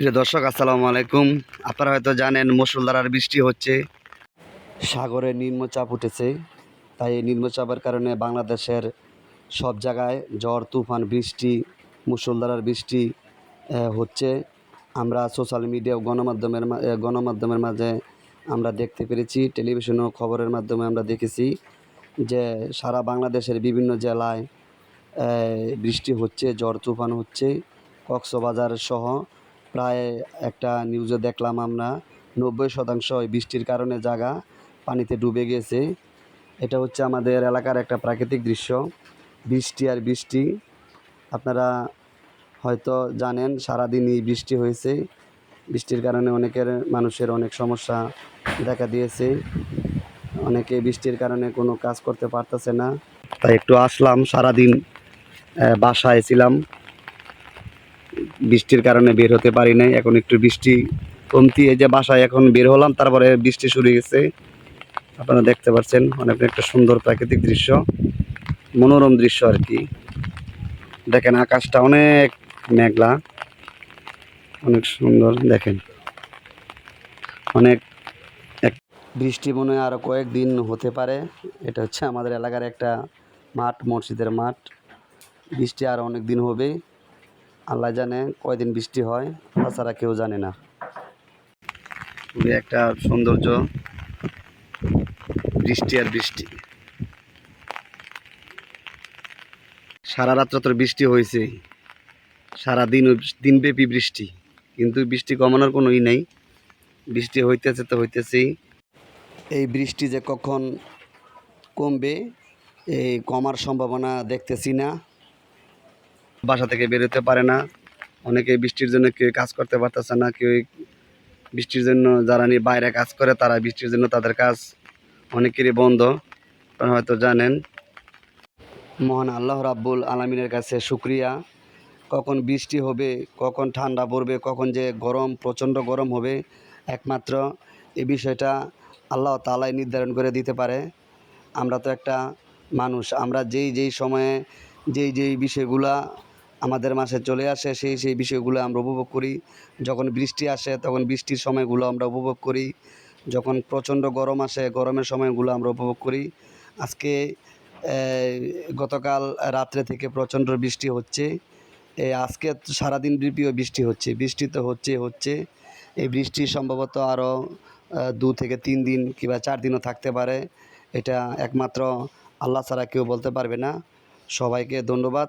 প্রিয় দর্শক, আসসালামু আলাইকুম। আপনারা হয়তো জানেন মুসুলধারার বৃষ্টি হচ্ছে। সাগরে নিম্নচাপ উঠেছে। তাই এই নিম্নচাপের কারণে বাংলাদেশের সব জায়গায় ঝড়, তুফান, বৃষ্টি মুসুলধারার বৃষ্টি হচ্ছে। আমরা সোশ্যাল মিডিয়া ও গণমাধ্যমের গণমাধ্যমের মাঝে আমরা দেখতে পেরেছি, টেলিভিশন ও খবরের মাধ্যমে আমরা দেখেছি যে সারা বাংলাদেশের বিভিন্ন জেলায় বৃষ্টি হচ্ছে, ঝড়, তুফান হচ্ছে। কক্সবাজার সহ প্রায় একটা নিউজে দেখলাম আমরা, নব্বই শতাংশ বৃষ্টির কারণে জায়গা পানিতে ডুবে গেছে। এটা হচ্ছে আমাদের এলাকার একটা প্রাকৃতিক দৃশ্য। বৃষ্টি আর বৃষ্টি, আপনারা হয়তো জানেন, সারাদিনই বৃষ্টি হয়েছে। বৃষ্টির কারণে অনেকের মানুষের অনেক সমস্যা দেখা দিয়েছে। অনেকে বৃষ্টির কারণে কোনো কাজ করতে পারতেছে না। তাই একটু আসলাম, সারাদিন বাসায় ছিলাম। বৃষ্টির কারণে বের হতে পারি নাই। এখন একটু বৃষ্টি কমতি, এই যে বাসায় এখন বের হলাম, তারপরে বৃষ্টি শুরু গেছে আপনারা দেখতে পাচ্ছেন, অনেক একটা সুন্দর প্রাকৃতিক দৃশ্য, মনোরম দৃশ্য আর কি। দেখেন, আকাশটা অনেক মেঘলা, অনেক সুন্দর, দেখেন। অনেক এক বৃষ্টি মনে হয় আরও কয়েকদিন হতে পারে। এটা হচ্ছে আমাদের এলাকার একটা মাঠ, মসজিদের মাঠ। বৃষ্টি আর অনেক দিন হবে। আল্লাহ জানে কয়দিন বৃষ্টি হয়, তাছাড়া কেউ জানে না। একটা সৌন্দর্য, বৃষ্টি আর বৃষ্টি। সারা রাত্র তো বৃষ্টি হয়েছে, সারা দিন দিনব্যাপী বৃষ্টি। কিন্তু বৃষ্টি কমানোর কোনো ই নেই। বৃষ্টি হইতেছে তো হইতেছেই। এই বৃষ্টি যে কখন কমবে, এই কমার সম্ভাবনা দেখতেছি না। বাসা থেকে বেরোতে পারে না। অনেকে বৃষ্টির জন্য কেউ কাজ করতে পারতেছে না, কেউ বৃষ্টির জন্য যারা নিয়ে বাইরে কাজ করে তারা বৃষ্টির জন্য তাদের কাজ অনেকেরই বন্ধ হয়তো জানেন। মহান আল্লাহ রাব্বুল আলমিনের কাছে শুক্রিয়া। কখন বৃষ্টি হবে, কখন ঠান্ডা পড়বে, কখন যে গরম, প্রচণ্ড গরম হবে, একমাত্র এই বিষয়টা আল্লাহ তালাই নির্ধারণ করে দিতে পারে। আমরা তো একটা মানুষ, আমরা যেই যেই সময়ে, যেই যেই বিষয়গুলা আমাদের মাসে চলে আসে, সেই সেই বিষয়গুলো আমরা উপভোগ করি। যখন বৃষ্টি আসে, তখন বৃষ্টির সময়গুলো আমরা উপভোগ করি। যখন প্রচণ্ড গরম আসে, গরমের সময়গুলো আমরা উপভোগ করি। আজকে গতকাল রাত্রে থেকে প্রচণ্ড বৃষ্টি হচ্ছে। আজকে সারাদিন ব্যাপীও বৃষ্টি হচ্ছে। বৃষ্টি তো হচ্ছে হচ্ছে। এই বৃষ্টি সম্ভবত আরও দু থেকে তিন দিন কিংবা চার দিনও থাকতে পারে। এটা একমাত্র আল্লাহ ছাড়া কেউ বলতে পারবে না। সবাইকে ধন্যবাদ।